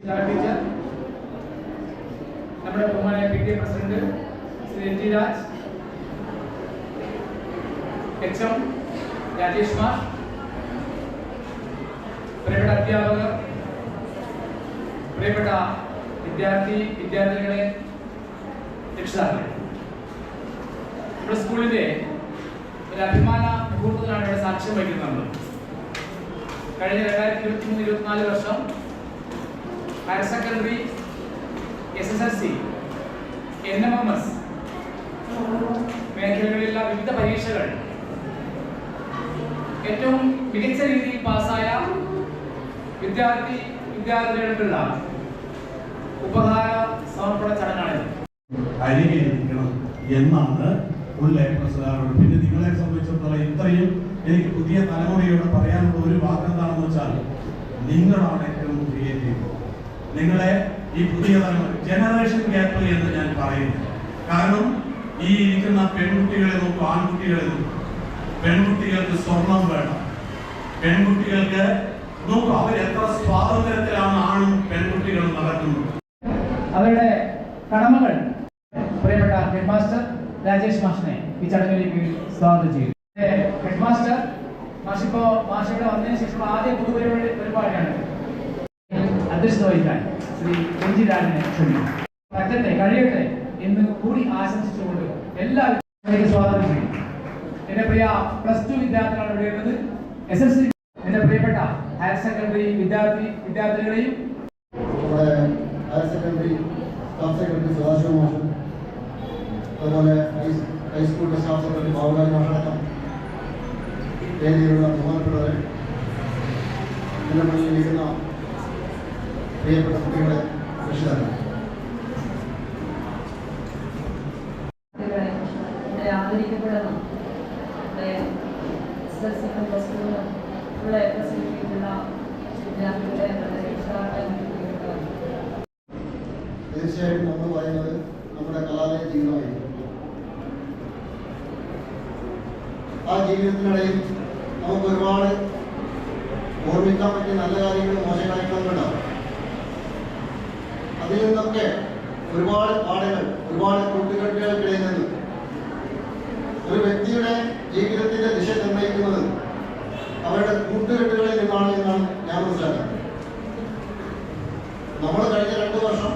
Teacher നമ്മുടെ ബഹുമാനായ president Shri N H M Rajesh Mar പ്രിയപ്പെട്ട അധ്യാപകർ പ്രിയപ്പെട്ട വിദ്യാർത്ഥി വിദ്യാർത്ഥികളെ രക്ഷിതാക്കളെ നമ്മുടെ സ്കൂളിന്റെ ഒരു അഭിമാന മുഹൂർത്തത്തിലാണ് ഇവിടെ സാക്ഷ്യം വഹിക്കുന്നത്. കഴിഞ്ഞ രണ്ടായിരത്തി ഇരുപത്തി മൂന്ന് ഇരുപത്തിനാല് വർഷം higher secondary S S L C N M M S മേഖലകളിലുള്ള വിവിധ പരീക്ഷകൾ. ഏറ്റവും മികച്ച രീതിയിൽ പാസ്സായ വിദ്യാർത്ഥി വിദ്യാർത്ഥികൾക്കുള്ള ഉപഹാര സമർപ്പണ ചടങ്ങാണിത്. അരികെയിരിക്കണം എന്നാണ് ഉള്ള പ്രസാരോട് പിന്നെ നിങ്ങളെ സംബന്ധിച്ചിടത്തോളം ഇത്രയും എനിക്ക് പുതിയ തലമുറയോട് പറയാനുള്ള ഒരു വാക്ക് എന്താണെന്ന് വെച്ചാൽ നിങ്ങളാണ് ഏറ്റവും ക്രിയേറ്റീവ് നിങ്ങളെ ഈ പുതിയ തലമുറ ജനറേഷൻ ഗ്യാപ്പ് എന്ന് ഞാൻ പറയുന്നു. കാരണം ഈ ഇരിക്കുന്ന പെൺകുട്ടികളെ നോക്കും ആൺകുട്ടികളെ നോക്കും. പെൺകുട്ടികൾക്ക് സ്വർണം വേണം. പെൺകുട്ടികൾക്ക് നോക്കും അവർ എത്ര സ്വാതന്ത്ര്യത്തിലാണ് ആണും പെൺകുട്ടികളും നടക്കുന്നത്. അവരുടെ കടമകൾ. പ്രിയപ്പെട്ട ഹെഡ് മാസ്റ്റർ രാജേഷ് മാഷിനെ ഈ ചടങ്ങിലേക്ക് സ്വാഗതം ചെയ്തു ഹെഡ് മാസ്റ്റർ മാഷിപ്പോ മാഷ് ഇവിടെ വന്നതിന് ശേഷം ആദ്യ പൊതുപരിപാടി പരിപാടിയാണ്. അധ്യക്ഷത വഹിക്കാൻ ശ്രീ എൻ ക്ഷണിക്കും പറ്റട്ടെ കഴിയട്ടെ എന്ന് കൂടി ആശംസിച്ചുകൊണ്ട് എല്ലാവരും സ്വാഗതം ചെയ്യും എന്റെ പ്രിയ പ്ലസ് ടു വിദ്യാർത്ഥികളാണ് ഇവിടെ ഉള്ളത്. എസ് എസ് സി എന്റെ പ്രിയപ്പെട്ട ഹയർ സെക്കൻഡറി വിദ്യാർത്ഥി വിദ്യാർത്ഥികളെയും higher secondary staff secretary Sadashiva മാഷ് അതുപോലെ ഹൈസ്കൂളിന്റെ സ്റ്റാഫ് സെക്രട്ടറി ബാബുലാൽ മാഷടക്കം വേദിയിലുള്ള പ്രിയപ്പെട്ട കുട്ടികളെ രക്ഷിതാക്കൾ ആദരിക്കപ്പെടണം ഇവിടെ കിട്ടിയിട്ടുള്ള വിദ്യാർത്ഥികളെ തീർച്ചയായിട്ടും നമ്മൾ പറയുന്നത് നമ്മുടെ കലാലയ ജീവിതമായിരിക്കും. ആ ജീവിതത്തിനിടയിൽ നമുക്ക് ഒരുപാട് ഓർമ്മിക്കാൻ പറ്റിയ നല്ല കാര്യങ്ങളും മോശ കാര്യങ്ങളൊക്കെ ഉണ്ടാവും അതിൽ നിന്നൊക്കെ ഒരുപാട് പാഠങ്ങൾ ഒരുപാട് കൂട്ടുകെട്ടുകൾക്കിടയിൽ നിന്ന് ഒരു വ്യക്തിയുടെ ജീവിതത്തിന്റെ ദിശ നിർണയിക്കുന്നത് അവരുടെ കൂട്ടുകെട്ടുകളിൽ നിന്നാണ് എന്നാണ് ഞാൻ മനസ്സിലാക്കുന്നത്. നമ്മൾ കഴിഞ്ഞ രണ്ട് വർഷം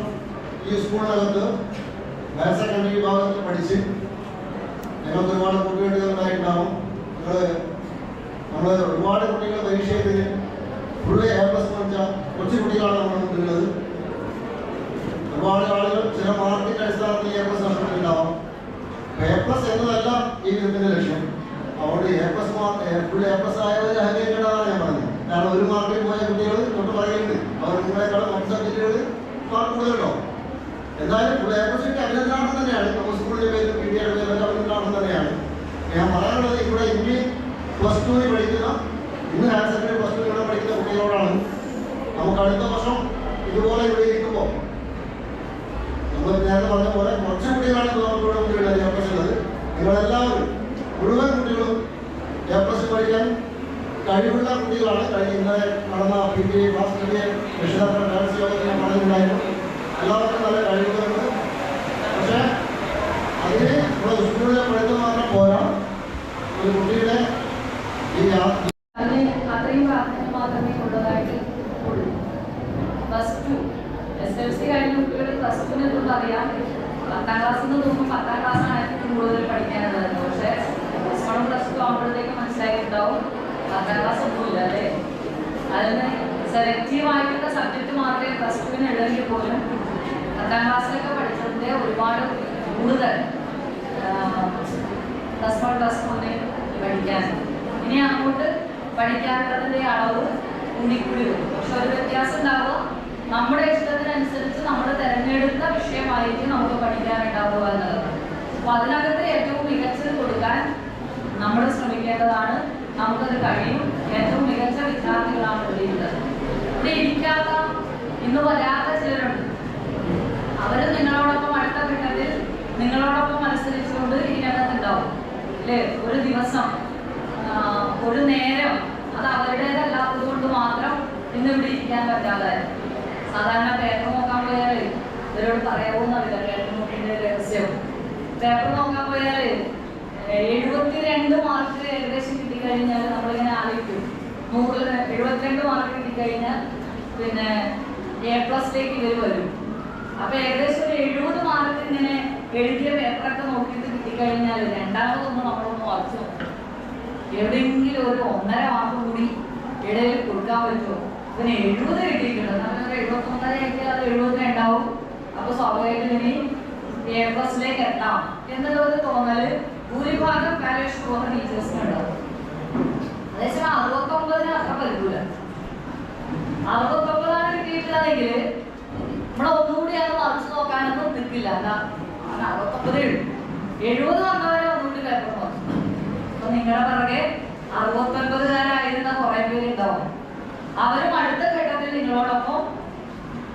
ഈ സ്കൂളിനകത്ത് ഹയർ സെക്കൻഡറി വിഭാഗത്തിൽ പഠിച്ച് ഞങ്ങൾക്ക് ഒരുപാട് കൂട്ടുകെട്ടുകൾ ഉണ്ടായിട്ടുണ്ടാവും. നിങ്ങൾ ഒരുപാട് കുട്ടികൾ പരീക്ഷ എഴുതി ഫുള്ള് എ പ്ലസ് പഠിച്ച കൊച്ചു കുട്ടികളാണ് നമ്മൾ കിട്ടുന്നത് ഒരുപാട് ആളുകൾ ചില മാർക്കിന്റെ അടിസ്ഥാനത്തിൽ എ പ്ലസ് നഷ്ടപ്പെട്ടിട്ടുണ്ടാവും എ പ്ലസ് എന്നതല്ല ജീവിതത്തിന്റെ ലക്ഷ്യം. അതുകൊണ്ട് A plus mark full A plus ആയവർ കേട്ടതാണ് ഞാൻ പറഞ്ഞത്. കാരണം ഒരു മാർക്കിൽ പോയ കുട്ടികൾ തൊട്ട് പറയുന്നുണ്ട് അവർ നിങ്ങളെക്കാളും മറ്റു സബ്ജക്റ്റുകൾ മാർക്ക് കൂടുതലുണ്ടോ? എന്നാലും ഫുൾ എ പ്ലസ് കിട്ടി അഭിനന്ദനം തന്നെയാണ്. ഇപ്പോൾ സ്കൂളിലെ പേര് പി ടി എയുടെ പേര് അഭിനന്ദനം തന്നെയാണ്. ഞാൻ പറയാനുള്ളത് ഇവിടെ ഇനി പ്ലസ് ടുവിൽ പഠിക്കുന്ന ഇന്ന് ഹയർ സെക്കൻഡറി പ്ലസ് ടുവിലൂടെ പഠിക്കുന്ന കുട്ടികളോടാണ് നമുക്ക് അടുത്ത വർഷം ഇതുപോലെ ഇവിടെ ഇരിക്കുമ്പോൾ നമ്മൾ നേരത്തെ പറഞ്ഞ പോലെ കുറച്ച് കുട്ടികളാണ് ഇപ്പോൾ നമുക്കിവിടെ മുന്നിലുള്ളത്. എ പ്ലസ് ഉള്ളത് നിങ്ങളെല്ലാവരും മുഴുവൻ കുട്ടികളും എ പ്ലസ് പഠിക്കാൻ കഴിവുള്ള കുട്ടികളാണ് കഴിഞ്ഞ ഇന്നലെ നടന്ന പി ടി ക്ലാസ് ചെറിയ രക്ഷിതാക്കളുടെ ഡാൻസ് യോഗത്തിൽ പറഞ്ഞിട്ടുണ്ടായിരുന്നു എല്ലാവർക്കും നല്ല കഴിവുകളുണ്ട്. പക്ഷേ അതിന് നമ്മുടെ സ്കൂളിലെ പഠിത്തം മാത്രം പോരാ. ഒരു കുട്ടിയുടെ ഈ അത്രയും മാത്രമേ ഉള്ളതായിട്ട് ഉള്ളൂ. Plus two S L C കഴിഞ്ഞ കുട്ടികൾ പ്ലസ് ടുവിനെ തൊട്ട് അറിയാം പത്താം ക്ലാസ്സിൽ നിന്ന് തോന്നും പത്താം ക്ലാസ്സാണ് ഏറ്റവും കൂടുതൽ പഠിക്കാനുള്ളത് പക്ഷേ പ്ലസ് വൺ പ്ലസ് ടു ആകുമ്പോഴത്തേക്ക് മനസ്സിലായിട്ടുണ്ടാവും പത്താം ക്ലാസ് ഒന്നുമില്ല അല്ലേ അതിന് സെലക്റ്റീവ് സബ്ജക്റ്റ് മാത്രമേ പ്ലസ് ടുവിന് ഉള്ളെങ്കിൽ പോലും പത്താം ക്ലാസ്സിലൊക്കെ പഠിച്ചതിന്റെ ഒരുപാട് കൂടുതൽ പ്ലസ് വൺ പ്ലസ് ടുവിന് പഠിക്കാൻ. ഇനി അങ്ങോട്ട് പഠിക്കാനുള്ളതിന്റെ അളവ് കൂടിക്കൂടി വരും. പക്ഷെ ഒരു വ്യത്യാസം ഉണ്ടാവുക നമ്മുടെ ഇഷ്ടത്തിനനുസരിച്ച് നമ്മൾ തിരഞ്ഞെടുത്ത വിഷയമായിരിക്കും നമുക്ക് പഠിക്കാനുണ്ടാവുക എന്നുള്ളത്. അപ്പോൾ അതിനകത്ത് ഏറ്റവും മികച്ചത് കൊടുക്കാൻ നമ്മൾ ശ്രമിക്കേണ്ടതാണ് നമുക്കത് കഴിയും. ഏറ്റവും മികച്ച വിദ്യാർത്ഥികളാണ് ഇവിടെ ഉള്ളത്. ഇവിടെ ഇരിക്കാത്ത ഇന്ന് വരാത്ത ചിലരുണ്ട്. അവർ നിങ്ങളോടൊപ്പം അടുത്ത ഘട്ടത്തിൽ നിങ്ങളോടൊപ്പം മത്സരിച്ചുകൊണ്ട് രംഗത്തുണ്ടാവും അല്ലേ? ഒരു ദിവസം ഒരു നേരം അത് അവരുടേതല്ലാത്തത് കൊണ്ട് മാത്രം ഇന്ന് ഇവിടെ ഇരിക്കാൻ പറ്റാതെ സാധാരണ പേപ്പർ നോക്കാൻ പോയാൽ ഇവരോട് പറയാവുന്ന കേട്ടുമുട്ടിന്റെ രഹസ്യം. പേപ്പർ നോക്കാൻ പോയാൽ എഴുപത്തിരണ്ട് മാർക്ക് ഏകദേശം കിട്ടിക്കഴിഞ്ഞാൽ നമ്മളിങ്ങനെ ആലോചിക്കും. നൂറിൽ എഴുപത്തിരണ്ട് മാർക്ക് കിട്ടിക്കഴിഞ്ഞാൽ പിന്നെ എ പ്ലസിലേക്ക് ഇവർ വരും. അപ്പൊ ഏകദേശം ഒരു എഴുപത് മാർക്ക് ഇങ്ങനെ എഴുതിയ പേപ്പറൊക്കെ നോക്കിയിട്ട് കിട്ടിക്കഴിഞ്ഞാൽ രണ്ടാമതൊന്ന് നമ്മളൊന്ന് വായിച്ചു എവിടെയെങ്കിലും ഒരു ഒന്നര മാർക്ക് കൂടി ഇടയിൽ കൊടുക്കാൻ പറ്റുമോ? പിന്നെ എഴുപത് കിട്ടിയിട്ടുണ്ട്. നമ്മൾ എഴുപത്തി ഒന്നര ആക്കി അത് എഴുപത് ഉണ്ടാവും അപ്പൊ സ്വാഭാവികമായിട്ടും എ പ്ലസിലേക്ക് എത്താം. എന്നുള്ള ഒരു തോന്നൽ ഭൂരിഭാഗം പാലേഷ് പോകുന്ന ടീച്ചേഴ്സിന് അതേസമയം അറുപത്തൊമ്പതിന് അത്ര പറ്റൂല അറുപത്തൊമ്പതാണ് കിട്ടിയിട്ടുള്ളതെങ്കിൽ നമ്മളെ ഒന്നുകൂടി അത് മറിച്ച് നോക്കാനൊന്നും നിൽക്കില്ല അങ്ങനെ അറുപത്തൊമ്പതേ ഉള്ളൂ. എഴുപത് വന്നവരെ ഒന്നുകൂടി പേപ്പർ മറിച്ചു അപ്പൊ നിങ്ങളുടെ പിറകെ അറുപത്തൊൻപതുകാരായിരുന്ന കുറെ പേരുണ്ടാവും അവരും അടുത്ത ഘട്ടത്തിൽ നിങ്ങളോടൊപ്പം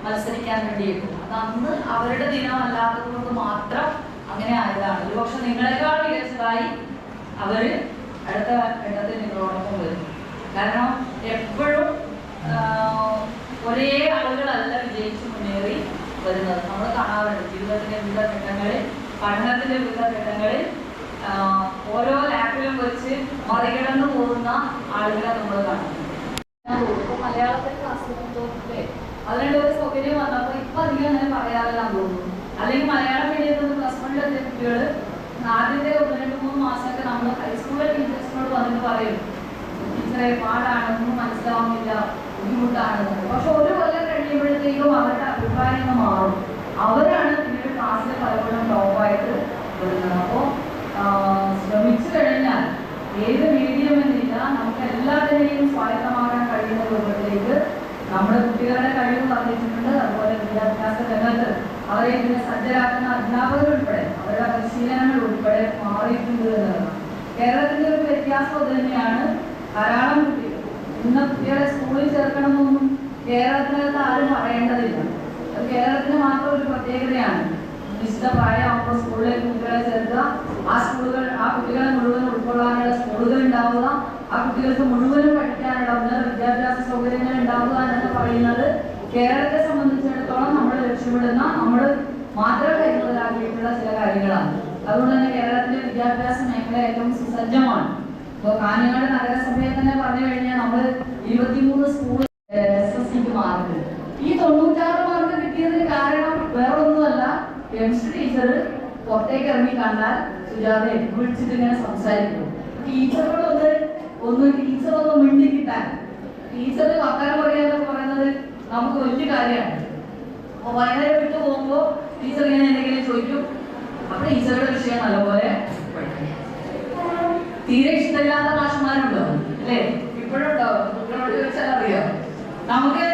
മത്സരിക്കാൻ വേണ്ടിയിരുന്നു അത് അന്ന് അവരുടെ ദിനം അല്ലാത്തത് കൊണ്ട് മാത്രം അങ്ങനെ ആയതാണ്. ഒരുപക്ഷെ നിങ്ങളെക്കാൾ മികച്ചതായി അവർ അടുത്ത ഘട്ടത്തിൽ നിങ്ങളോടൊപ്പം വരും. കാരണം എപ്പോഴും ഒരേ ആളുകളല്ല വിജയിച്ച് മുന്നേറി വരുന്നത്. നമ്മൾ കാണാറുണ്ട് ജീവിതത്തിന്റെ വിവിധ ഘട്ടങ്ങളിൽ പഠനത്തിന്റെ വിവിധ ഘട്ടങ്ങളിൽ ഓരോ ലാപ്പിലും വെച്ച് മറികടന്നു പോകുന്ന ആളുകളെ നമ്മൾ കാണുന്നു ഞാൻ തോന്നുന്നു മലയാളത്തിൽ ക്ലാസ് തോന്നില്ലേ അതിനുള്ള ഒരു സൗകര്യം വന്നപ്പോൾ ഇപ്പൊ അധികം അങ്ങനെ പറയാറില്ല തോന്നുന്നു. അല്ലെങ്കിൽ മലയാളം മീഡിയത്തിൽ പ്ലസ് വണ്ണിലെത്തിയ കുട്ടികൾ ആദ്യത്തെ രണ്ട് മൂന്ന് മാസമൊക്കെ നമ്മൾ ഹൈസ്കൂളിലെ ടീച്ചേഴ്സിനോട് വന്നിട്ട് പറയും ടീച്ചറെ പാടാണ് ഒന്നും മനസ്സിലാവുന്നില്ല ബുദ്ധിമുട്ടാണ്. പക്ഷെ ഒരു കൊല്ലം കഴിയുമ്പോഴത്തേക്കും അവരുടെ അഭിപ്രായങ്ങൾ മാറും. അവരാണ് പിന്നീട് ക്ലാസ്സിൽ പലപ്പോഴും ടോപ്പായിട്ട് വരുന്നത് അപ്പോൾ ശ്രമിച്ചു കഴിഞ്ഞാൽ ഏത് മീഡിയം എന്നില്ല നമുക്ക് എല്ലാത്തിനെയും സ്വായത്തമാക്കാൻ കഴിയുന്ന രൂപത്തിലേക്ക് നമ്മുടെ കുട്ടികളുടെ കഴിവ് വർദ്ധിച്ചിട്ടുണ്ട്. അതുപോലെ വിദ്യാഭ്യാസ രംഗത്ത് അവരെ ഇതിനെ സജ്ജരാക്കുന്ന അധ്യാപകർ ഉൾപ്പെടെ അവരുടെ പരിശീലനങ്ങൾ ഉൾപ്പെടെ മാറിയിട്ടുണ്ട് എന്നതാണ് കേരളത്തിന്റെ ഒരു വ്യത്യാസം അത് തന്നെയാണ്. ധാരാളം കുട്ടികൾ ഇന്ന് കുട്ടികളെ സ്കൂളിൽ ചേർക്കണമെന്നൊന്നും കേരളത്തിനകത്ത് ആരും പറയേണ്ടതില്ല. അത് കേരളത്തിന് മാത്രം ഒരു പ്രത്യേകതയാണ്. നിശ്ചിത പ്രായമാകുമ്പോൾ സ്കൂളിലേക്ക് കുട്ടികളെ ചേർക്കുക ആ സ്കൂളുകൾ ആ കുട്ടികളെ മുഴുവൻ ഉൾക്കൊള്ളാനുള്ള സ്കൂളുകൾ ഉണ്ടാവുക ആ കുട്ടികൾക്ക് മുഴുവനും പഠിക്കാനുള്ള ഉന്നത വിദ്യാഭ്യാസ സൗകര്യങ്ങൾ ഉണ്ടാവുക എന്നൊക്കെ പറയുന്നത്. കേരളത്തെ നമ്മൾ ലക്ഷ്യമിടുന്ന നമ്മൾ മാത്രം കൈമുതലാക്കിയിട്ടുള്ള ചില കാര്യങ്ങളാണ്. അതുകൊണ്ട് തന്നെ കേരളത്തിലെ വിദ്യാഭ്യാസ മേഖല ഏറ്റവും സുസജ്ജമാണ്. ഇപ്പോൾ കാഞ്ഞങ്ങാട് നഗരസഭയെ തന്നെ പറഞ്ഞു കഴിഞ്ഞാൽ നമ്മൾ ഇരുപത്തിമൂന്ന് സ്കൂൾ എസ് എസ് സിക്ക് മാർക്ക്. ഈ തൊണ്ണൂറ്റാറ് മാർക്ക് കിട്ടിയതിന് കാരണം വേറൊന്നുമല്ല കെമിസ്ട്രി ടീച്ചർ പുറത്തേക്ക് ഇറങ്ങി കണ്ടാൽ സുജാതെ വിളിച്ചിട്ട് ഇങ്ങനെ സംസാരിക്കും. ടീച്ചറോടൊന്ന് ഒന്ന് ഒന്ന് മിണ്ടി കിട്ടാൻ ടീച്ചർ വർത്താനം പറയാന്ന് പറയുന്നത് നമുക്ക് വലിയ കാര്യമാണ്. അപ്പൊ വൈകുന്നേരം വിട്ടു പോകുമ്പോ ടീച്ചർ ഇങ്ങനെ എന്തെങ്കിലും ചോദിക്കും. അപ്പൊ ടീച്ചറുടെ വിഷയം നല്ലപോലെ പഠിക്കും തീരെ ഇഷ്ടമില്ലാത്ത മാഷന്മാരുണ്ടോ? അല്ലേ? ഇപ്പോഴുണ്ടോ? കുട്ടികളോട് ചോദിച്ചാൽ അറിയാം? നമുക്ക്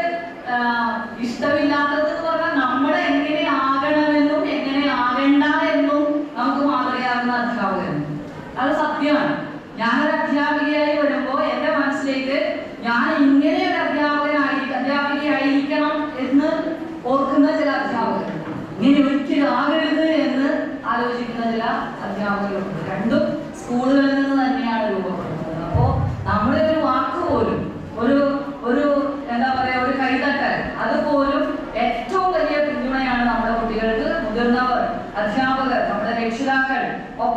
ഇഷ്ടമില്ലാത്തത് എന്ന് പറഞ്ഞാൽ നമ്മൾ എങ്ങനെ ആകണമെന്നും എങ്ങനെ ആകണ്ട എന്നും നമുക്ക് മാതൃകയാകുന്ന അധ്യാപകൻ. അത് സത്യമാണ്. ഞാനൊരു അധ്യാപികയായി വരുമ്പോൾ എന്റെ മനസ്സിലേക്ക് ഞാൻ ഇങ്ങനെ ഒരു അധ്യാപകനായിരിക്കും അധ്യാപികയായിരിക്കണം എന്ന് ഓർക്കുന്ന ചില അധ്യാപകർ ഇങ്ങനെ ഒരിക്കലും ആകരുത് എന്ന് ആലോചിക്കുന്ന ചില അധ്യാപകരുണ്ട് രണ്ടും സ്കൂളുകളിൽ നിന്ന് തന്നെയാണ് രൂപപ്പെടുന്നത് അപ്പോ നമ്മുടെ ഒരു വാക്ക് പോലും ഒരു ഒരു എന്താ പറയാ ഒരു കൈതട്ടൽ അതുപോലും ഏറ്റവും വലിയ പിന്തുണയാണ് നമ്മുടെ കുട്ടികൾക്ക് മുതിർന്നവർ അധ്യാപകർ നമ്മുടെ രക്ഷിതാക്കൾ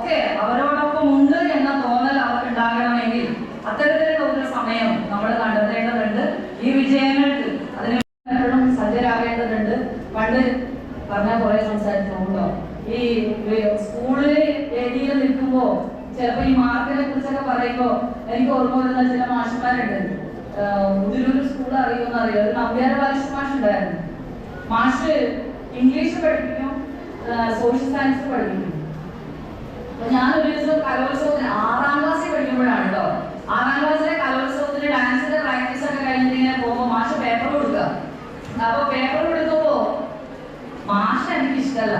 ഒക്കെ അവരോടൊപ്പം ഉണ്ട് എന്ന തോന്നൽ അവർക്ക് ഉണ്ടാകണമെങ്കിൽ അത്തരത്തിലുള്ള ഒരു സമയം നമ്മൾ കണ്ടെത്തേണ്ടതുണ്ട്. ഈ വിജയങ്ങൾക്ക് അതിന് സജ്ജരാകേണ്ടതുണ്ട്. പണ്ട് പറഞ്ഞ കുറെ സംസാരിച്ചോണ്ടോ ഈ സ്കൂളിൽ ഏരിയയിൽ നിൽക്കുമ്പോ ചിലപ്പോ ഈ മാർക്കിനെ കുറിച്ചൊക്കെ പറയുമ്പോ എനിക്ക് ഓർമ്മ വരുന്ന ചില മാഷന്മാരുണ്ട്. ആഹ് സ്കൂൾ അറിയുമെന്ന് അറിയാം. ഒരു നമ്പ്യാർ ബാലകൃഷ്ണ മാഷ് ഉണ്ടായിരുന്നു മാഷ് ഇംഗ്ലീഷ് പഠിപ്പിക്കും സോഷ്യൽ സയൻസ് പഠിപ്പിക്കും. ഞാൻ ഒരു ദിവസം കലോത്സവത്തിന് ആറാം ക്ലാസ്സിൽ പഠിക്കുമ്പോഴാണ് കേട്ടോ ആറാം ക്ലാസ്സിലെ കലോത്സവത്തിന് ഡാൻസിന്റെ പ്രാക്ടീസ് ഒക്കെ കഴിഞ്ഞിട്ട് ഇങ്ങനെ പോകുമ്പോൾ മാഷ് പേപ്പർ കൊടുക്കുക. അപ്പൊ പേപ്പർ കൊടുക്കുമ്പോ മാഷ എനിക്ക് ഇഷ്ടമല്ല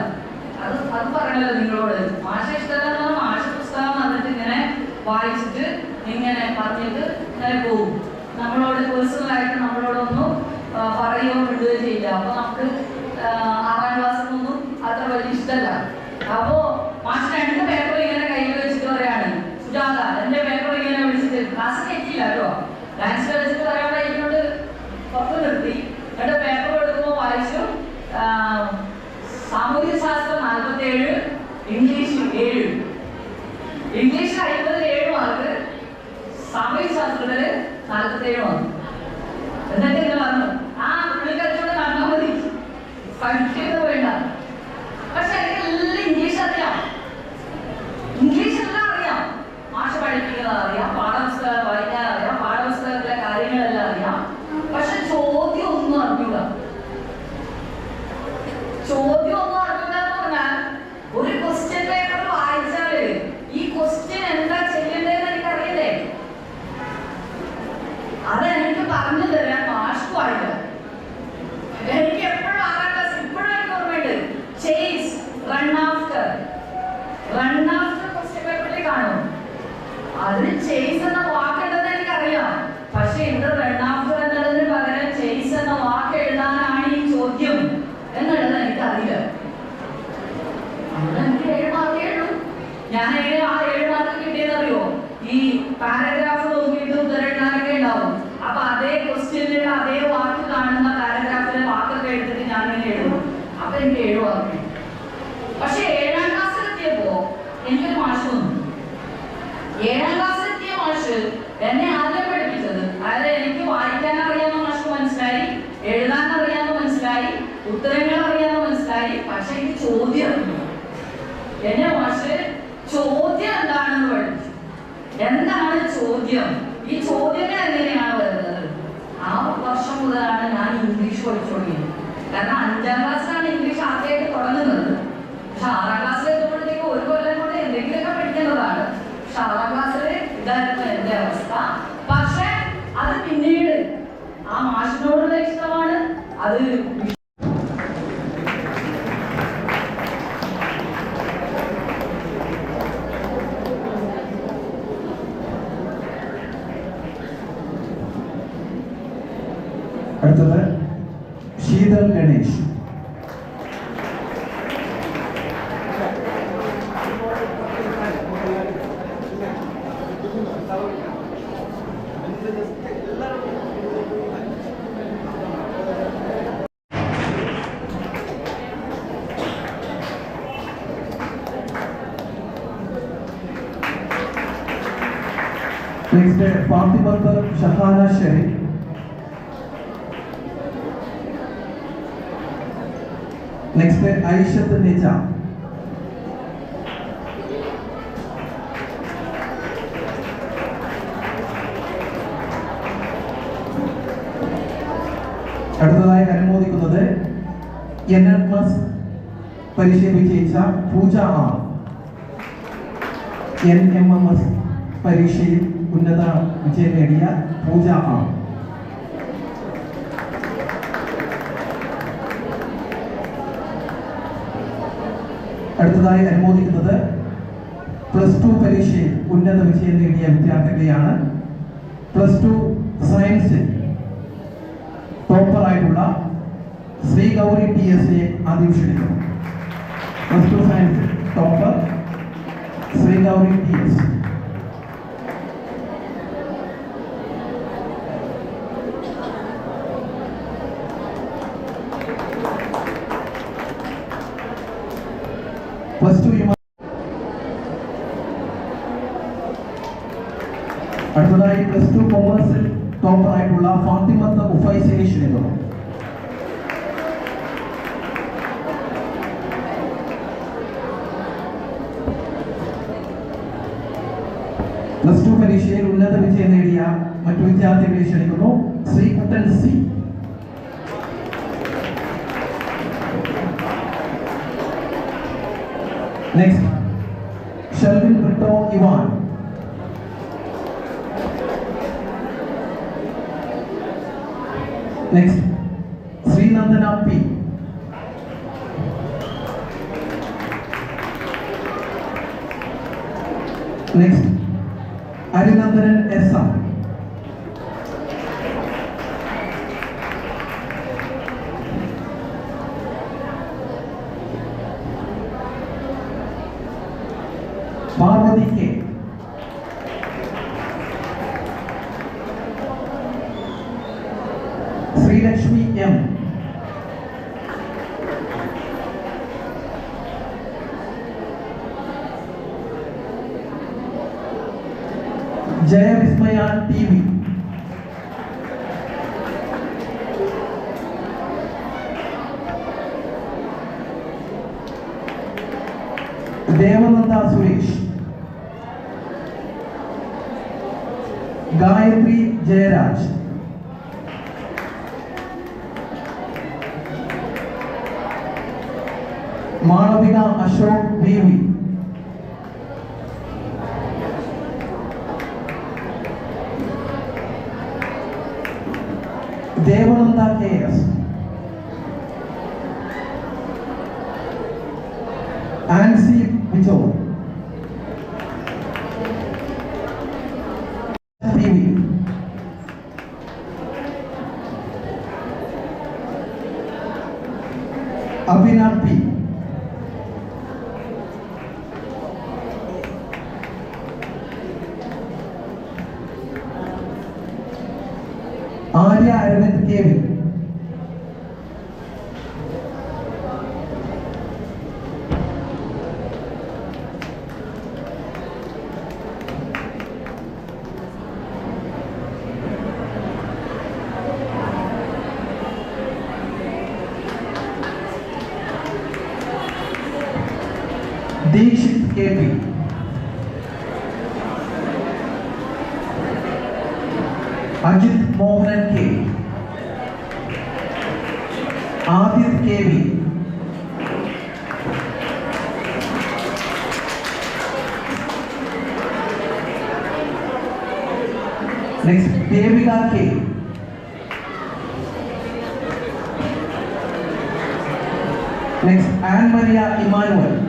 അത് അത് പറയണല്ലോ നിങ്ങളോട്. മാഷ ഇഷ്ടമല്ല എന്ന് പറഞ്ഞാൽ മാഷ പുസ്തകം വന്നിട്ട് ഇങ്ങനെ വായിച്ചിട്ട് ഇങ്ങനെ പറഞ്ഞിട്ട് ഇങ്ങനെ പോകും. നമ്മളോട് പേഴ്സണൽ ആയിട്ട് നമ്മളോടൊന്നും പറയുകയോ വിടുകയോ ചെയ്യില്ല. അപ്പൊ നമുക്ക് ആറാം ക്ലാസ്സിലൊന്നും അത്ര വലിയ ഇഷ്ടമല്ല. അപ്പോ ചോദ്യം. ഈ ചോദ്യങ്ങൾ എങ്ങനെയാണ് വരുന്നത്? ആ വർഷം മുതലാണ് ഞാൻ ഇംഗ്ലീഷ് പഠിച്ചു തുടങ്ങിയത്. കാരണം അഞ്ചാം ക്ലാസ്സിലാണ് ഇംഗ്ലീഷ് ആദ്യമായിട്ട് തുടങ്ങുന്നത്. പക്ഷെ ആറാം ക്ലാസ്സിൽ എത്തുമ്പോഴത്തേക്ക് ഒരു കൊല്ലം കൊണ്ട് എന്തെങ്കിലുമൊക്കെ പഠിക്കേണ്ടതാണ്. പക്ഷെ ആറാം ക്ലാസ്സിൽ ഇതായിരുന്നു എന്റെ അവസ്ഥ. പക്ഷെ അത് പിന്നീട് ആ മാഷിനോടുള്ള ഇഷ്ടമാണ്. അത് Uttam Ganesh Next, Fatih Batar Shahara Sharif. Next Aishath Nija അടുത്തതായി അനുമോദിക്കുന്നത് എൻ എൻ പ്ലസ് പരീക്ഷ വിജയിച്ച Pooja R N M M S പരീക്ഷയിൽ ഉന്നത വിജയം നേടിയ പൂജ ആർ അടുത്തതായി അനുമോദിക്കുന്നത് പ്ലസ് ടു പരീക്ഷയിൽ ഉന്നത വിജയം നേടിയ വിദ്യാർത്ഥികളെയാണ് പ്ലസ് ടു സയൻസിൽ ടോപ്പറായിട്ടുള്ള Sree Gowri T S A ആദ്യം plus two science topper Sree Gowri T S plus two അടുത്തതായി പ്ലസ് ടു കൊമേഴ്സിൽ ടോപ്പർ ആയിട്ടുള്ള ഫാത്തിമത്ത് ക്ഷണിക്കുന്നു പ്ലസ് ടു പരീക്ഷയിൽ ഉന്നത വിജയം നേടിയ മറ്റു വിദ്യാർത്ഥികളെ ക്ഷണിക്കുന്നു. Sreekuttan C. Next Shelvin Britto Ivan. Next Sreenandana P next Harinandanan S M Parvathy K Sreelakshmi M Jayavismaya T V Devananda Suresh. Gayathri Jayaraj. Malavika Ashok V V. Devananda K S Ancy Vijo T V Abhina P Arya Aravind K Next, Anne Maria Emmanuel.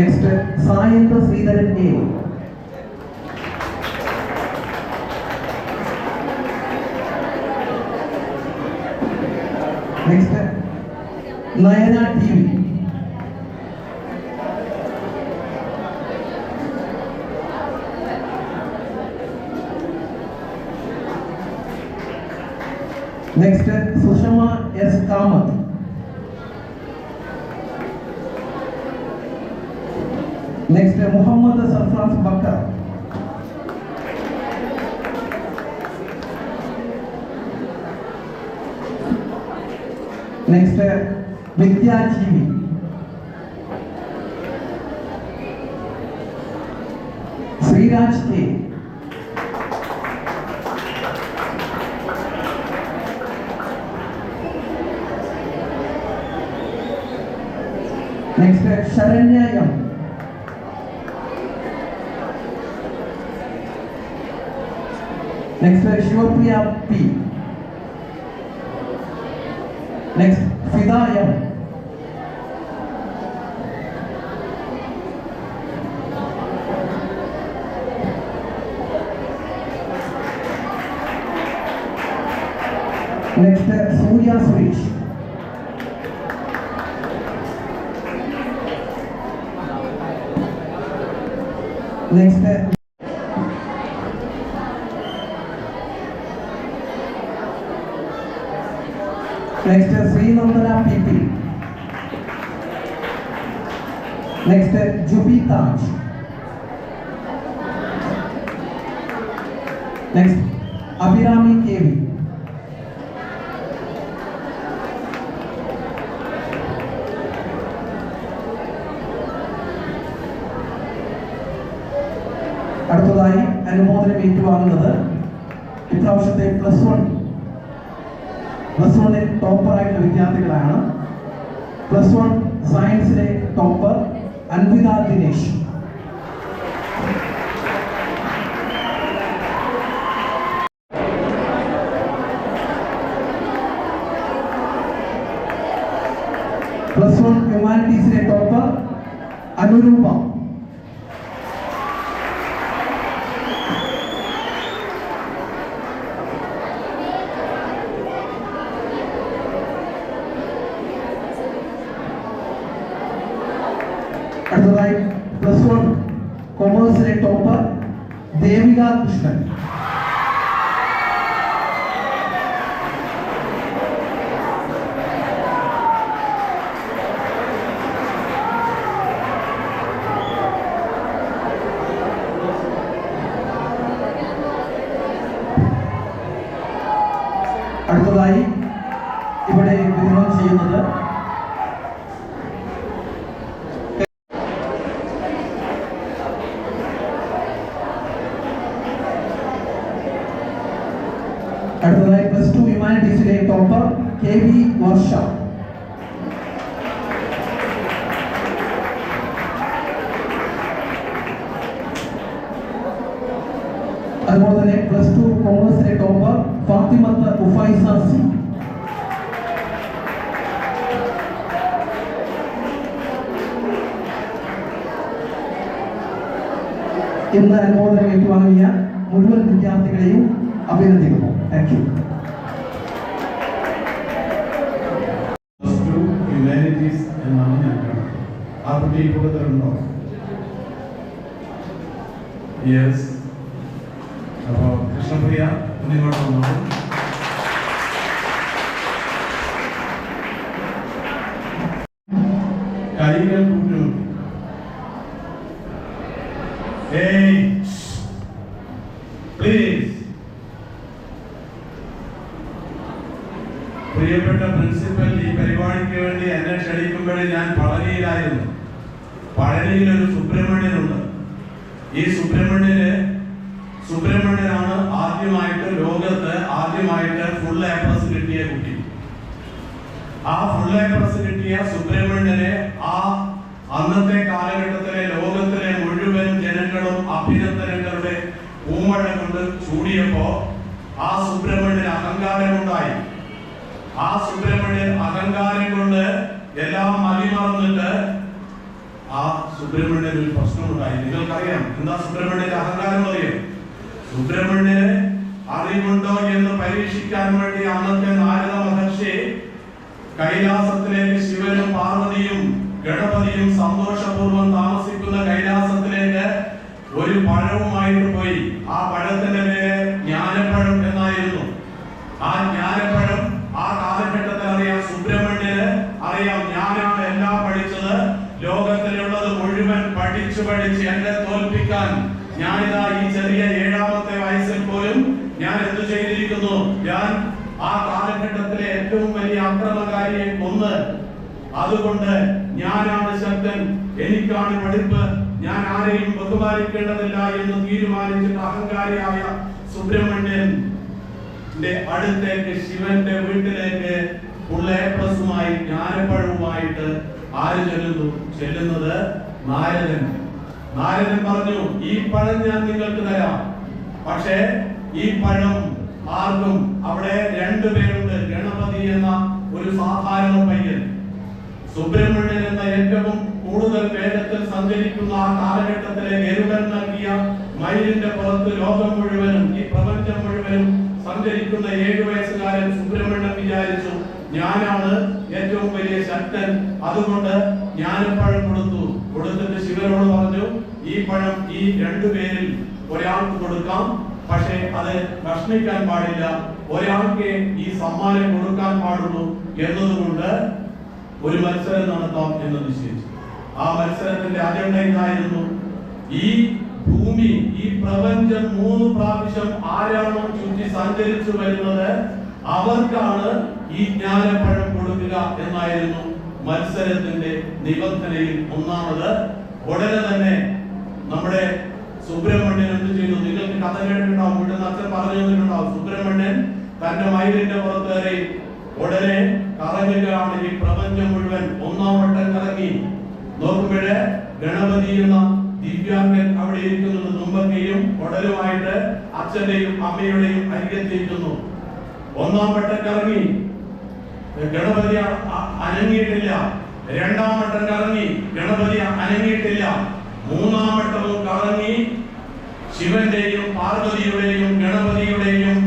Next Sayantha Sreedharan A next Nayana T V next Sushama S Kamath Next at Saranya Next at Shivapriya P. Next Fida Yam. Next Abhirami K V അടുത്തതായി അനുമോദനം ഏറ്റുവാങ്ങുന്നത് ഇപ്രാവശ്യത്തെ plus one plus വണ്ണിൽ ടോപ്പറായിട്ടുള്ള വിദ്യാർത്ഥികളാണ്. Plus one സയൻസിലെ topper Anvitha Dinesh plus one ഹ്യൂമാനിറ്റീസിലെ topper Anuroopa അടുത്തതായി plus one കൊമേഴ്സിലെ topper Devika Krishnan അടുത്തതായി ഇവിടെ വിതരണം ചെയ്യുന്നത് അടുത്തതായി പ്ലസ് ടു ഹ്യൂമാനിറ്റീസിലെ ടോപ്പർ കെ വി വർഷ അതുപോലെ തന്നെ പ്ലസ് ടു കോമേഴ്സിലെ ടോപ്പർ ഫാത്തിമത്ത് ഉഫൈസ സി ഇന്ന് അനുമോദനം ഏറ്റുവാങ്ങിയ മുഴുവൻ വിദ്യാർത്ഥികളെയും അഭിനന്ദിക്കുന്നു. താങ്ക് യു ഹ്യൂമാനിറ്റീസ് അപ്പോൾ കൃഷ്ണപ്രിയ നിങ്ങളോട് വന്നോളൂ കൈകൾ കൂട്ടുമുട്ടി ഏയ് പ്ലീസ് പ്രിയപ്പെട്ട പ്രിൻസിപ്പൽ ഈ പരിപാടിക്ക് വേണ്ടി എന്നെ ക്ഷണിക്കുമ്പോഴേ ഞാൻ പളനിയിലായിരുന്നു പഴനിയിൽ ഒരു സുബ്രഹ്മണ്യനുണ്ട്. ഈ സുബ്രഹ്മണ്യന് സുബ്രഹ്മണ്യനാണ് ആദ്യമായിട്ട് ലോകത്ത് ആദ്യമായിട്ട് ഫുൾ എ കിട്ടിയ കുട്ടി. ആ ഫുൾ എ കിട്ടിയ സുബ്രഹ്മണ്യനെ ആ അന്നത്തെ കാലഘട്ടത്തിലെ ലോകത്തിലെ മുഴുവൻ ജനങ്ങളും അഭിനന്ദനങ്ങളുടെ പൂമഴ കൊണ്ട് ചൂടിയപ്പോ ആ സുബ്രഹ്മണ്യൻ അഹങ്കാരമുണ്ടായി. ആ സുബ്രഹ്മണ്യൻ അഹങ്കാരം കൊണ്ട് എല്ലാം മതിമറന്നിട്ട് സുബ്രഹ്മണ്യൻ ഒരു പ്രശ്നമുണ്ടായി. നിങ്ങൾക്കറിയാം. എന്താ സുബ്രഹ്മണ്യന്റെ അഹങ്കാരം അറിയാം? സുബ്രഹ്മണ്യന് അറിവുണ്ടോ എന്ന് പരീക്ഷിക്കാൻ വേണ്ടി അന്നത്തെ നാരദ മഹർഷി കൈലാസത്തിലേക്ക് ശിവനും പാർവതിയും ഗണപതിയും സന്തോഷപൂർവം താമസിക്കുന്ന കൈലാസത്തിലേക്ക് ഒരു പഴവുമായിട്ട് പോയി. ആ പഴത്തിന്റെ പേര് പഠിച്ച് എന്നെ തോൽപ്പിക്കാൻ ഞാനിതാ ഈ ചെറിയ ഏഴാമത്തെ വയസ്സിൽ പോലും ഞാൻ എന്തു ചെയ്തിരിക്കുന്നു? ഞാൻ ആ കാലഘട്ടത്തിലെ ഏറ്റവും വലിയ അക്രമകാരിയെ കൊന്ന് അതുകൊണ്ട് ഞാനാണ് ശക്തൻ. എനിക്കാണ് പഠിപ്പ് ഞാൻ ആരെയും ബഹുമാനിക്കേണ്ടതില്ല എന്ന് തീരുമാനിച്ചിട്ട് അഹങ്കാരിയായ സുബ്രഹ്മണ്യൻ അടുത്തേക്ക് ശിവന്റെ വീട്ടിലേക്ക് പ്ലസുമായി ജ്ഞാനപ്പഴവുമായിട്ട് ആര് ചെല്ലുന്നു? ചെല്ലുന്നത് നാരദൻ. നാരദൻ പറഞ്ഞു ഈ പഴം ഞാൻ നിങ്ങൾക്ക് തരാം. പക്ഷേ ഈ പഴം ആർക്കും അവിടെ രണ്ടുപേരുണ്ട് ഗണപതി എന്ന ഒരു സാധാരണ പയ്യൻ. സുബ്രഹ്മണ്യൻ എന്ന ഏറ്റവും കൂടുതൽ വേഗത്തിൽ സഞ്ചരിക്കുന്ന ആ കാലഘട്ടത്തിലെ ഗരുഡൻ നൽകിയ മയിലിന്റെ പുറത്ത് ലോകം മുഴുവനും ഈ പ്രപഞ്ചം മുഴുവനും സഞ്ചരിക്കുന്ന ഏഴു വയസ്സുകാരൻ സുബ്രഹ്മണ്യൻ വിചാരിച്ചു ഞാനാണ് ഏറ്റവും വലിയ ശക്തൻ. അതുകൊണ്ട് ഞാനപ്പഴം കൊടുത്തു. കൊടുത്തിട്ട് ശിവനോട് പറഞ്ഞു ഈ പഴം ഈ രണ്ടുപേരിൽ ഒരാൾക്ക് കൊടുക്കാം പക്ഷേ അത് ഭക്ഷണിക്കാൻ പാടില്ല. ഒരാൾക്ക് ഈ സമ്മാനം കൊടുക്കാൻ പാടുള്ളൂ എന്നതുകൊണ്ട് ഒരു മത്സരം നടത്താം എന്ന് നിശ്ചയിച്ചു. ആ മത്സരത്തിന്റെ അജണ്ട ഇതായിരുന്നു. ഈ ഭൂമി ഈ പ്രപഞ്ചം മൂന്ന് പ്രാവശ്യം ആരാണോ ചുറ്റി സഞ്ചരിച്ചു വരുന്നത് അവർക്കാണ് ഈ ജ്ഞാനപ്പഴം കൊടുക്കുക എന്നായിരുന്നു മത്സരത്തിന്റെ നിബന്ധനയിൽ ഒന്നാമത്. ഉടനെ തന്നെ നമ്മുടെ സുബ്രഹ്മണ്യൻ എന്ത് ചെയ്തു? നിങ്ങൾക്ക് കഥ കേട്ടിട്ടുണ്ടാവും വീട്ടിൽ അച്ഛൻ പറഞ്ഞു തന്നിട്ടുണ്ടാവും. സുബ്രഹ്മണ്യൻ തന്റെ മയിലിന്റെ പുറത്തേറി ഉടനെ കറങ്ങുകയാണ് ഈ പ്രപഞ്ചം മുഴുവൻ. ഒന്നാം വട്ടം കറങ്ങി. നോക്കുമ്പോഴേ ഗണപതി എന്ന ദിവ്യാംഗൻ അവിടെ ഇരിക്കുന്നത് തുമ്പക്കയും ഉടലുമായിട്ട് അച്ഛന്റെയും അമ്മയുടെയും അരികത്തിരിക്കുന്നു ഒന്നാം വട്ടം കറങ്ങി. ഗണപതി അനങ്ങിയിട്ടില്ല. രണ്ടാം വട്ടം കറങ്ങി. ഗണപതി അനങ്ങിയിട്ടില്ല. മൂന്നാം വട്ടവും കറങ്ങി ശിവന്റെയും പാർവതിയുടെയും ഗണപതിയുടെയും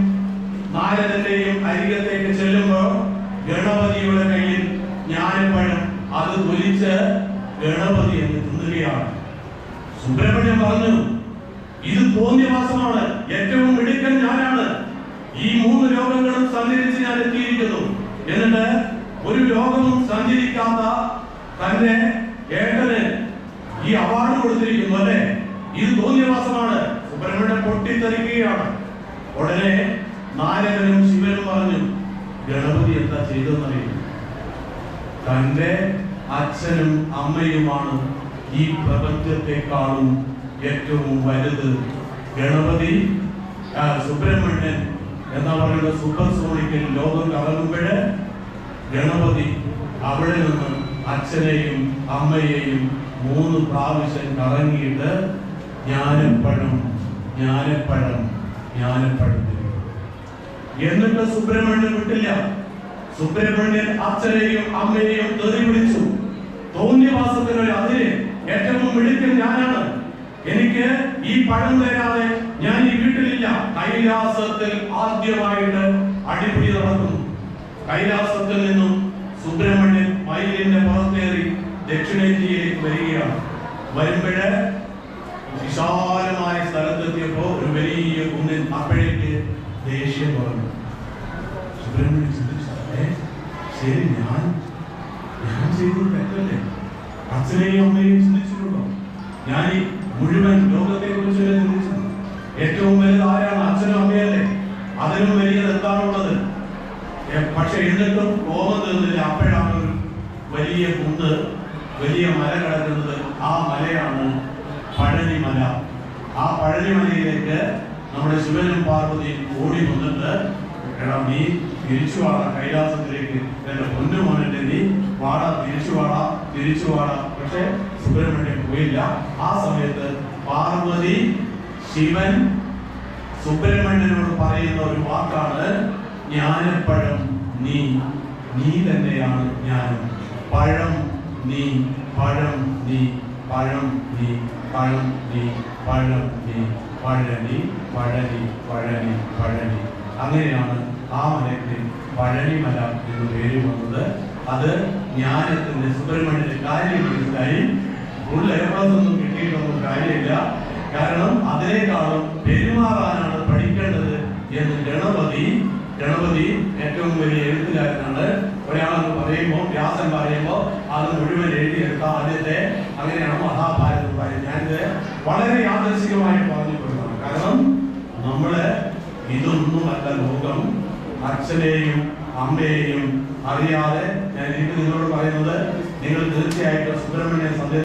നാരദന്റെയും അരികത്തേക്ക് ചെല്ലുമ്പോൾ ഗണപതിയുടെ കയ്യിൽ ഞാനിപ്പഴം അത് തൊലിച്ച് ഗണപതി എന്ന് തിന്നുകയാണ്. സുബ്രഹ്മണ്യം പറഞ്ഞു ഇത് തോന്നിയവാസമാണ് ഏറ്റവും മിടുക്കൻ ഞാനാണ്. ഈ മൂന്ന് ലോകങ്ങളും സഞ്ചരിച്ച് ഞാൻ എത്തിയിരിക്കുന്നു. എന്നിട്ട് ഒരു ലോകവും സഞ്ചരിക്കാത്ത തന്റെ ഏട്ടന് ഈ അവാർഡ് കൊടുത്തിരിക്കുന്നു അല്ലെ? ഇത് തോന്നിയവാസമാണ്. സുബ്രഹ്മണ്യം പൊട്ടിത്തെറിക്കുകയാണ്. ഉടനെ നാരകനും ശിവനും പറഞ്ഞു ഗണപതി എന്താ ചെയ്തെന്നറിയില്ല തന്റെ അച്ഛനും അമ്മയുമാണ് ഈ പ്രപഞ്ചത്തെക്കാളും ഏറ്റവും വലുത്. ഗണപതി സുബ്രഹ്മണ്യൻ എന്നാ പറയുന്ന സൂപ്പർ സോണിക്കിൽ ലോകം കറങ്ങുമ്പോഴ് ഗണപതി അവിടെ നിന്ന് അച്ഛനെയും അമ്മയെയും മൂന്ന് പ്രാവശ്യം കറങ്ങിയിട്ട് ജ്ഞാനപ്പഴം ജ്ഞാനപ്പഴം ജ്ഞാനപ്പഴം എന്നിട്ട് സുബ്രഹ്മണ്യൻ വിട്ടില്ല. സുബ്രഹ്മണ്യൻ അച്ഛനെയും അമ്മയെയും തെറി വിളിച്ചു. തോന്നിയവാസത്തിനൊരു അതിര് ഏറ്റവും മിടുക്കൻ ഞാനാണ്. എനിക്ക് ഈ പഴം തരാതെ ഞാൻ ഈ വീട്ടിലില്ല. കൈലാസത്തിൽ ആദ്യമായിട്ട് അടിപിടി നടക്കുന്നു. കൈലാസത്തിൽ നിന്നും സുബ്രഹ്മണ്യൻ മയിലിന്റെ പുറത്തേറി ദക്ഷിണേന്ത്യയിലേക്ക് വരികയാണ്. വരുമ്പോഴ് വിശാലമായ സ്ഥലത്തെത്തിയപ്പോ ഒരു വലിയ കുന്നിൻ അപ്പോഴേക്ക് ദേഷ്യം പറഞ്ഞു ശരി ഞാൻ ഞാൻ ചെയ്തത് തെറ്റല്ലേ? അച്ഛനെയും അമ്മയെയും ചിന്തിച്ചിട്ടുണ്ടോ? ഞാൻ ഈ മുഴുവൻ ലോകത്തെ കുറിച്ചല്ലേ ചിന്തിച്ചു ഏറ്റവും വലുത് ആരാണ്? അച്ഛനും അമ്മയല്ലേ? അതിനും വലിയത് എന്താണുള്ളത്? പക്ഷെ എന്നിട്ടും കോപം തീർന്നില്ല അപ്പോഴാണ് ഒരു വലിയ കുന്ന് വലിയ മല കിടക്കുന്നത് ആ മലയാണ് പഴനി മല ആ പഴനി മലയിലേക്ക് നമ്മുടെ ശിവനും പാർവതിയും ഓടി വന്നിട്ട് എടാ നീ തിരിച്ചു വാടാ കൈലാസത്തിലേക്ക്. എന്റെ പൊന്നു മോനെ നീ. വാടാ തിരിച്ചു വാടാ പക്ഷെ സുബ്രഹ്മണ്യം പോയില്ല. ആ സമയത്ത് പാർവതി ശിവൻ സുബ്രഹ്മണ്യനോട് പറയുന്ന ഒരു വാക്കാണ് ജ്ഞാനപ്പഴം നീ നീ തന്നെയാണ് ജ്ഞാനം പഴം നീ പഴം നീ പഴം നീ പഴം നീ പഴം നീ പഴനി പഴനി പഴനി പഴനി. അങ്ങനെയാണ് ആ മലയ്ക്ക് പഴനിമല എന്ന് പേര് വന്നത്. അത് ജ്ഞാനത്തിന്റെ സുബ്രഹ്മണ്യന്റെ കാര്യം മനസ്സിലായി. എയർപ്ലസ് കിട്ടിയിട്ടൊന്നും കാര്യമില്ല. കാരണം അതിനേക്കാളും പെരുമാറാനാണ് പഠിക്കേണ്ടത് എന്ന് ഗണപതി ഗണപതി ഏറ്റവും വലിയ എഴുത്തുകാരനാണ് ഒരാളെന്ന് പറയുമ്പോൾ വ്യാസൻ പറയുമ്പോൾ അത് മുഴുവൻ എഴുതിയെടുത്ത ആദ്യത്തെ അങ്ങനെയാണ് മഹാഭാരതം പറയുന്നത്. ഞാനിത് വളരെ യാദർശികമായിട്ട് പറഞ്ഞു കൊടുക്കണം കാരണം നമ്മൾ ഇതൊന്നുമല്ല ലോകം. അച്ഛനെയും അമ്മയെയും അറിയാതെ ഞാൻ എനിക്ക് നിങ്ങളോട് പറയുന്നത് നിങ്ങൾ തീർച്ചയായിട്ടും സുബ്രഹ്മണ്യ സന്ദേശം